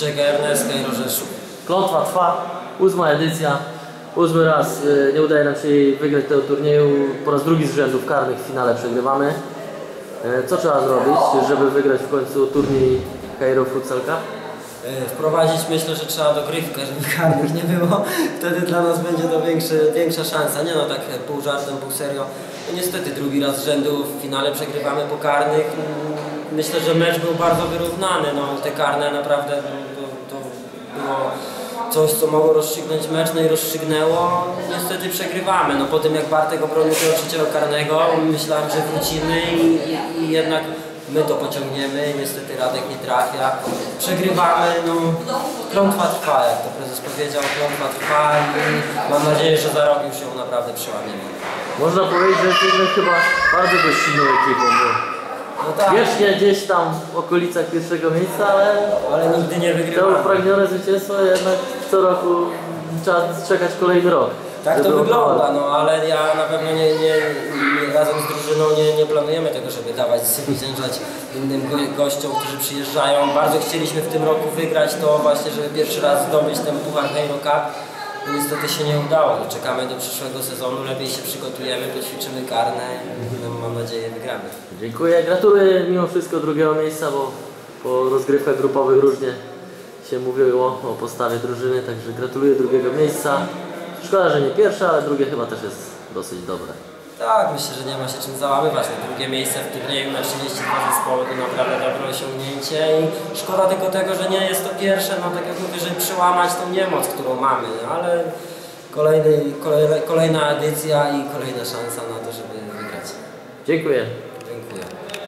Czeka Ernest Kejro Rzeszów. Klątwa trwa, ósma edycja, ósmy raz y, nie udaje nam się wygrać tego turnieju, po raz drugi z rzędu w karnych w finale przegrywamy. Y, Co trzeba zrobić, żeby wygrać w końcu turniej Cairo Futsal Cup? E, Wprowadzić myślę, że trzeba dogrywkę, żeby karnych nie było. Wtedy dla nas będzie to większy, większa szansa. Nie no, tak e, pół żartem, pół serio. No niestety drugi raz z rzędu w finale przegrywamy po karnych. Mm, Myślę, że mecz był bardzo wyrównany. No, te karne naprawdę no, to, to było coś, co mogło rozstrzygnąć mecz, no i rozstrzygnęło. Niestety przegrywamy. No, po tym jak Bartek obronił tego trzeciego karnego, myślałem, że wrócimy i, i jednak my to pociągniemy. Niestety Radek nie trafia. Przegrywamy, no klątwa trwa, jak to prezes powiedział, klątwa trwa i mam nadzieję, że za rok już ją naprawdę przełamiemy. Można powiedzieć, że jesteśmy chyba bardzo gościnną ekipą, bo No tak, wiecznie gdzieś tam w okolicach pierwszego miejsca, ale ale nigdy nie to wygrywamy. upragnione zwycięstwo jednak co roku trzeba czekać kolejny rok. Tak to wygląda, no ale ja na pewno nie, nie, nie razem z drużyną nie, nie planujemy tego, żeby dawać zwyciężać innym go, gościom, którzy przyjeżdżają. Bardzo chcieliśmy w tym roku wygrać to właśnie, żeby pierwszy raz zdobyć ten Puchar Cup. No niestety się nie udało. No, czekamy do przyszłego sezonu, lepiej się przygotujemy, poćwiczymy karne i no, mam nadzieję wygramy. Dziękuję. Gratuluję mimo wszystko drugiego miejsca, bo po rozgrywkach grupowych różnie się mówiło o postawie drużyny, także gratuluję drugiego miejsca. Szkoda, że nie pierwsze, ale drugie chyba też jest dosyć dobre. Tak, myślę, że nie ma się czym załamywać. No, drugie miejsce w turnieju na 32 zespoły to naprawdę dobre osiągnięcie i szkoda tylko tego, że nie jest to pierwsze, no tak jak mówię, żeby przełamać tą niemoc, którą mamy, no, ale kolejny, kolejna, kolejna edycja i kolejna szansa na to, żeby wygrać. Dziękuję.